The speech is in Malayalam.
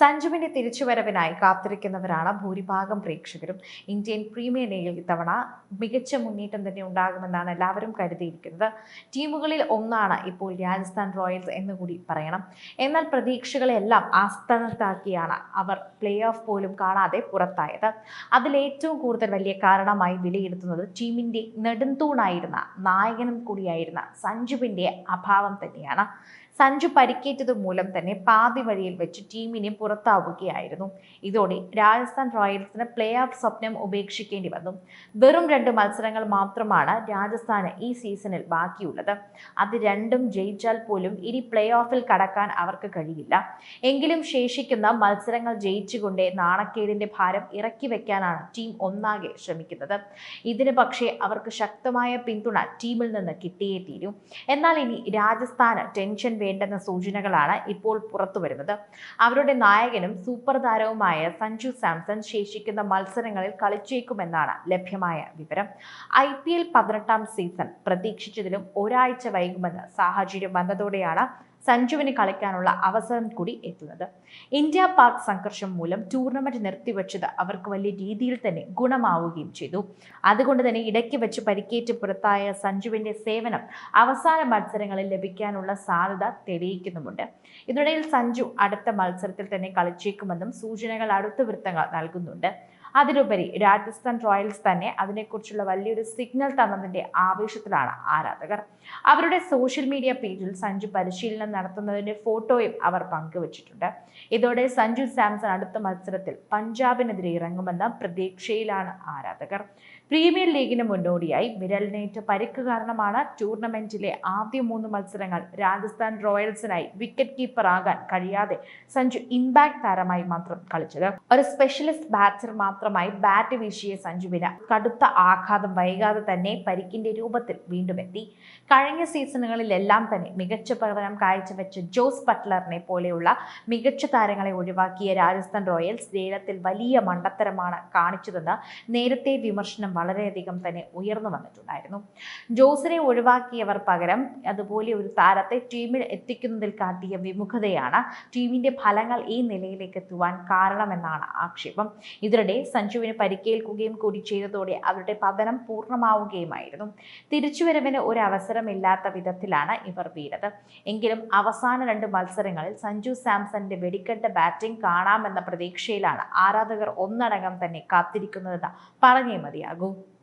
സഞ്ജുവിന്റെ തിരിച്ചുവരവിനായി കാത്തിരിക്കുന്നവരാണ് ഭൂരിഭാഗം പ്രേക്ഷകരും. ഇന്ത്യൻ പ്രീമിയർ ലീഗിൽ ഇത്തവണ മികച്ച മുന്നേറ്റം തന്നെ ഉണ്ടാകുമെന്നാണ് എല്ലാവരും കരുതിയിരിക്കുന്നത്. ടീമുകളിൽ ഒന്നാണ് ഇപ്പോൾ രാജസ്ഥാൻ റോയൽസ് എന്ന് കൂടി പറയണം. എന്നാൽ പ്രതീക്ഷകളെല്ലാം ആസ്ഥാനത്താക്കിയാണ് അവർ പ്ലേ ഓഫ് പോലും കാണാതെ പുറത്തായത്. അതിലേറ്റവും കൂടുതൽ വലിയ കാരണമായി വിലയിരുത്തുന്നത് ടീമിന്റെ നെടുന്തൂണായിരുന്ന നായകനും കൂടിയായിരുന്ന സഞ്ജുവിന്റെ അഭാവം തന്നെയാണ്. സഞ്ജു പരിക്കേറ്റത് മൂലം തന്നെ പാതി വഴിയിൽ വെച്ച് ടീമിനെ പുറത്താവുകയായിരുന്നു. ഇതോടെ രാജസ്ഥാൻ റോയൽസിന് പ്ലേ ഓഫ് സ്വപ്നം ഉപേക്ഷിക്കേണ്ടി വന്നു. വെറും രണ്ട് മത്സരങ്ങൾ മാത്രമാണ് രാജസ്ഥാന് ഈ സീസണിൽ ബാക്കിയുള്ളത്. അത് രണ്ടും ജയിച്ചാൽ പോലും ഇനി പ്ലേ ഓഫിൽ കടക്കാൻ അവർക്ക് കഴിയില്ല. എങ്കിലും ശേഷിക്കുന്ന മത്സരങ്ങൾ ജയിച്ചുകൊണ്ട് നാണക്കേടിന്റെ ഭാരം ഇറക്കി വെക്കാനാണ് ടീം ഒന്നാകെ ശ്രമിക്കുന്നത്. ഇതിന് പക്ഷേ അവർക്ക് ശക്തമായ പിന്തുണ ടീമിൽ നിന്ന് കിട്ടിയേ തീരൂ. എന്നാൽ ഇനി രാജസ്ഥാന് ടെൻഷൻ വേണ്ടെന്ന സൂചനകളാണ് ഇപ്പോൾ പുറത്തു വരുന്നത്. അവരുടെ നായകനും സൂപ്പർ താരവുമായ സഞ്ജു സാംസൺ ശേഷിക്കുന്ന മത്സരങ്ങളിൽ കളിച്ചേക്കുമെന്നാണ് ലഭ്യമായ വിവരം. ഐ പി എൽ പതിനെട്ടാം സീസൺ പ്രതീക്ഷിച്ചതിലും ഒരാഴ്ച വൈകുമെന്ന് സാഹചര്യം വന്നതോടെയാണ് സഞ്ജുവിന് കളിക്കാനുള്ള അവസരം കൂടി എത്തുന്നത്. ഇന്ത്യ പാക് സംഘർഷം മൂലം ടൂർണമെന്റ് നിർത്തിവെച്ചത് അവർക്ക് വലിയ രീതിയിൽ തന്നെ ഗുണമാവുകയും ചെയ്തു. അതുകൊണ്ട് തന്നെ ഇടയ്ക്ക് വെച്ച് പരിക്കേറ്റ് പുറത്തായ സഞ്ജുവിന്റെ സേവനം അവസാന മത്സരങ്ങളിൽ ലഭിക്കാനുള്ള സാധ്യത തെളിയിക്കുന്നുമുണ്ട്. ഇതിനിടയിൽ സഞ്ജു അടുത്ത മത്സരത്തിൽ തന്നെ കളിച്ചേക്കുമെന്നും സൂചനകൾ അടുത്ത വൃത്തങ്ങൾ നൽകുന്നുണ്ട്. അതിലുപരി രാജസ്ഥാൻ റോയൽസ് തന്നെ അതിനെക്കുറിച്ചുള്ള വലിയൊരു സിഗ്നൽ തന്നതിന്റെ ആവേശത്തിലാണ് ആരാധകർ. അവരുടെ സോഷ്യൽ മീഡിയ പേജിൽ സഞ്ജു പരിശീലനം നടത്തുന്നതിന്റെ ഫോട്ടോയും അവർ പങ്കുവച്ചിട്ടുണ്ട്. ഇതോടെ സഞ്ജു സാംസൺ അടുത്ത മത്സരത്തിൽ പഞ്ചാബിനെതിരെ ഇറങ്ങുമെന്ന പ്രതീക്ഷയിലാണ് ആരാധകർ. പ്രീമിയർ ലീഗിന് മുന്നോടിയായി വിരലിനേറ്റ പരിക്ക് കാരണമാണ് ടൂർണമെന്റിലെ ആദ്യ മൂന്ന് മത്സരങ്ങൾ. രാജസ്ഥാൻ റോയൽസിനായി വിക്കറ്റ് കീപ്പർ ആകാൻ കഴിയാതെ സഞ്ജു ഇമ്പാക്ട് താരമായി മാത്രം കളിച്ചത്. ഒരു സ്പെഷ്യലിസ്റ്റ് ബാറ്റർ മാത്രമായി ബാറ്റ് വീശിയ സഞ്ജുവിന് കടുത്ത ആഘാതം വൈകാതെ തന്നെ പരിക്കിന്റെ രൂപത്തിൽ വീണ്ടും എത്തി. കഴിഞ്ഞ സീസണുകളിലെല്ലാം തന്നെ മികച്ച പ്രകടനം കാഴ്ചവെച്ച ജോസ് ബട്ട്ലറിനെ പോലെയുള്ള മികച്ച താരങ്ങളെ ഒഴിവാക്കിയ രാജസ്ഥാൻ റോയൽസ് ലേലത്തിൽ വലിയ മണ്ടത്തരമാണ് കാണിച്ചതെന്ന് നേരത്തെ വിമർശനം വളരെയധികം തന്നെ ഉയർന്നു വന്നിട്ടുണ്ടായിരുന്നു. ജോസിനെ ഒഴിവാക്കിയവർ പകരം അതുപോലെ ഒരു താരത്തെ ടീമിൽ എത്തിക്കുന്നതിൽ കാട്ടിയ വിമുഖതയാണ് ടീമിന്റെ ഫലങ്ങൾ ഈ നിലയിലേക്ക് എത്തുവാൻ കാരണമെന്നാണ് ആക്ഷേപം. ഇതിനിടെ സഞ്ജുവിന് പരിക്കേൽക്കുകയും കൂടി ചെയ്തതോടെ അവരുടെ പതനം പൂർണമാവുകയുമായിരുന്നു. തിരിച്ചുവരവിന് ഒരു അവസരമില്ലാത്ത വിധത്തിലാണ് ഇവർ വീണത്. എങ്കിലും അവസാന രണ്ട് മത്സരങ്ങളിൽ സഞ്ജു സാംസന്റെ വെടിക്കെട്ട ബാറ്റിംഗ് കാണാമെന്ന പ്രതീക്ഷയിലാണ് ആരാധകർ ഒന്നടങ്കം തന്നെ കാത്തിരിക്കുന്നതെന്ന് പറഞ്ഞേ മതിയാകൂ. logo.